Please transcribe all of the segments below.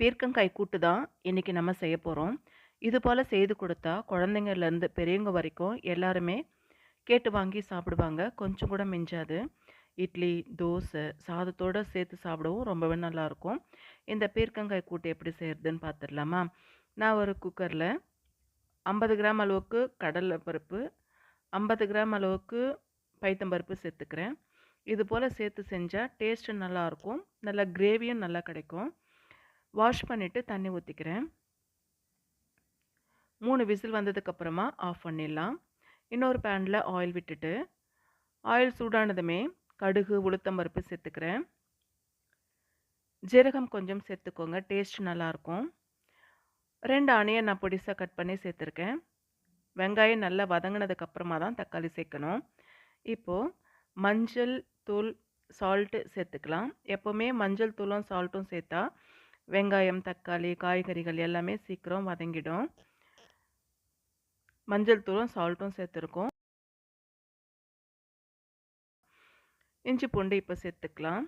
பீர்க்கங்காய் கூட்டு தான் இன்றைக்கி நம்ம செய்ய போகிறோம் இது போல் செய்து கொடுத்தா குழந்தைங்கள்லேருந்து பெரியவங்க வரைக்கும் எல்லாருமே கேட்டு வாங்கி சாப்பிடுவாங்க. கொஞ்சம் கூட மிஞ்சாது. இட்லி தோசை சாதத்தோடு சேர்த்து சாப்பிடவும் ரொம்பவே நல்லாயிருக்கும் இந்த பீர்க்கங்காய் கூட்டு எப்படி செய்கிறதுன்னு பார்த்துடலாமா நான் ஒரு குக்கரில் ஐம்பது கிராம் அளவுக்கு கடலை பருப்பு ஐம்பது கிராம் அளவுக்கு பைத்தம்பருப்பு சேர்த்துக்கிறேன். இது போல் சேர்த்து செஞ்சால் டேஸ்ட்டு நல்லாயிருக்கும் நல்லா கிரேவியும் நல்லா கிடைக்கும். வாஷ் பண்ணிவிட்டு தண்ணி ஊற்றிக்கிறேன் மூணு விசில் வந்ததுக்கப்புறமா ஆஃப் பண்ணிடலாம். இன்னொரு பேனில் ஆயில் விட்டுட்டு ஆயில் சூடானதுமே கடுகு உளுத்தம்பருப்பு சேர்த்துக்கிறேன். ஜீரகம் கொஞ்சம் சேர்த்துக்கோங்க டேஸ்ட் நல்லாயிருக்கும் ரெண்டு ஆனியன் நான் பொடிசாக கட் பண்ணி சேர்த்துருக்கேன். வெங்காயம் நல்லா வதங்கினதுக்கப்புறமா தான் தக்காளி சேர்க்கணும். இப்போது மஞ்சள் தூள் சால்ட்டு சேர்த்துக்கலாம். எப்போவுமே மஞ்சள் தூளும் சால்ட்டும் சேர்த்தா வெங்காயம் தக்காளி காய்கறிகள் எல்லாமே சீக்கிரம் வதங்கிடும். மஞ்சள் தூளும் சால்ட்டும் சேர்த்துருக்கோம். இஞ்சி பூண்டு இப்போ சேர்த்துக்கலாம்.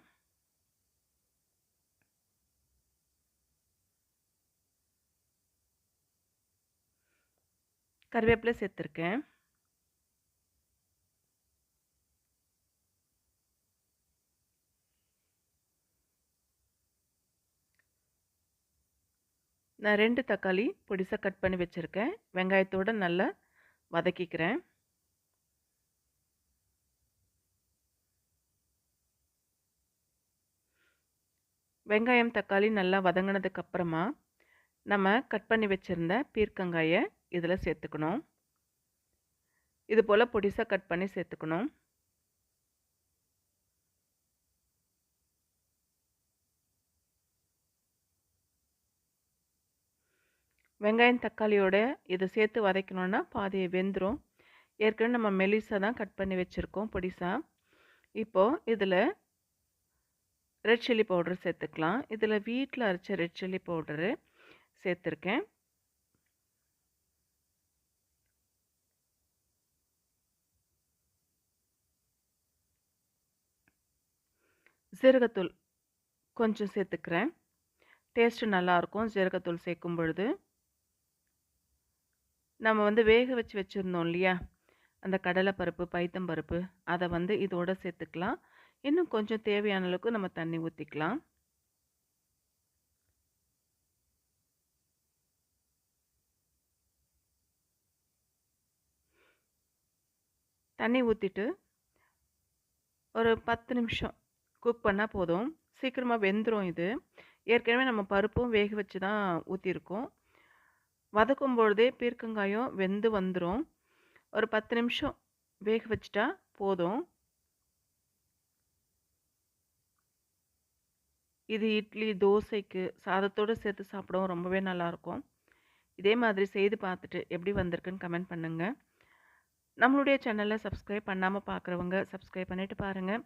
கருவேப்பிலை சேர்த்துருக்கேன். நான் ரெண்டு தக்காளி பொடிசாக கட் பண்ணி வச்சுருக்கேன். வெங்காயத்தோடு நல்லா வதக்கிக்கிறேன். வெங்காயம் தக்காளி நல்லா வதங்கினதுக்கப்புறமா நம்ம கட் பண்ணி வச்சுருந்த பீர்க்கங்காயை இதில் சேர்த்துக்கணும். இது போல் பொடிசாக கட் பண்ணி சேர்த்துக்கணும். வெங்காயம் தக்காளியோட இதை சேர்த்து வதக்கணுன்னா பாதையை வெந்துடும் ஏற்கனவே நம்ம மெலிசாக தான் கட் பண்ணி வச்சுருக்கோம் பொடிசாக இப்போது இதில் ரெட் சில்லி பவுடர் சேர்த்துக்கலாம். இதில் வீட்டில் அரைச்ச ரெட் சில்லி பவுடரு சேர்த்துருக்கேன். ஜீரகத்தூள் கொஞ்சம் சேர்த்துக்கிறேன். டேஸ்ட்டு நல்லாயிருக்கும் ஜீரகத்தூள் சேர்க்கும் பொழுது. நம்ம வந்து வேக வச்சு வச்சுருந்தோம் இல்லையா? அந்த கடலைப்பருப்பு பைத்தம்பருப்பு அதை வந்து இதோட சேர்த்துக்கலாம். இன்னும் கொஞ்சம் தேவையான அளவுக்கு நம்ம தண்ணி ஊற்றிக்கலாம் தண்ணி ஊற்றிட்டு ஒரு பத்து நிமிஷம் குக் பண்ணால் போதும். சீக்கிரமாக வெந்துடும் இது. ஏற்கனவே நம்ம பருப்பும் வேக வச்சு தான் ஊற்றிருக்கோம் வதக்கும் பொழுதே பீர்க்கங்காயம் வெந்து வந்துடும் ஒரு பத்து நிமிஷம் வேக வச்சிட்டா போதும். இது இட்லி தோசைக்கு சாதத்தோடு சேர்த்து சாப்பிடவும் ரொம்பவே நல்லாயிருக்கும். இதே மாதிரி செய்து பார்த்துட்டு எப்படி வந்திருக்குன்னு கமெண்ட் பண்ணுங்கள் நம்மளுடைய சேனலை சப்ஸ்கிரைப் பண்ணாமல் பார்க்குறவங்க சப்ஸ்கிரைப் பண்ணிவிட்டு பாருங்கள்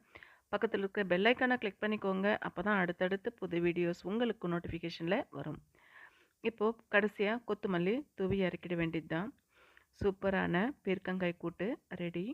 பக்கத்தில் இருக்க பெல்லைக்கானை கிளிக் பண்ணிக்கோங்க. அப்போ தான் அடுத்தடுத்து புது வீடியோஸ் உங்களுக்கு நோட்டிஃபிகேஷனில் வரும். இப்போது கடைசியாக கொத்தமல்லி தூவி இறக்கிட வேண்டியது தான் சூப்பரான பீர்க்கங்காய் கூட்டு ரெடி.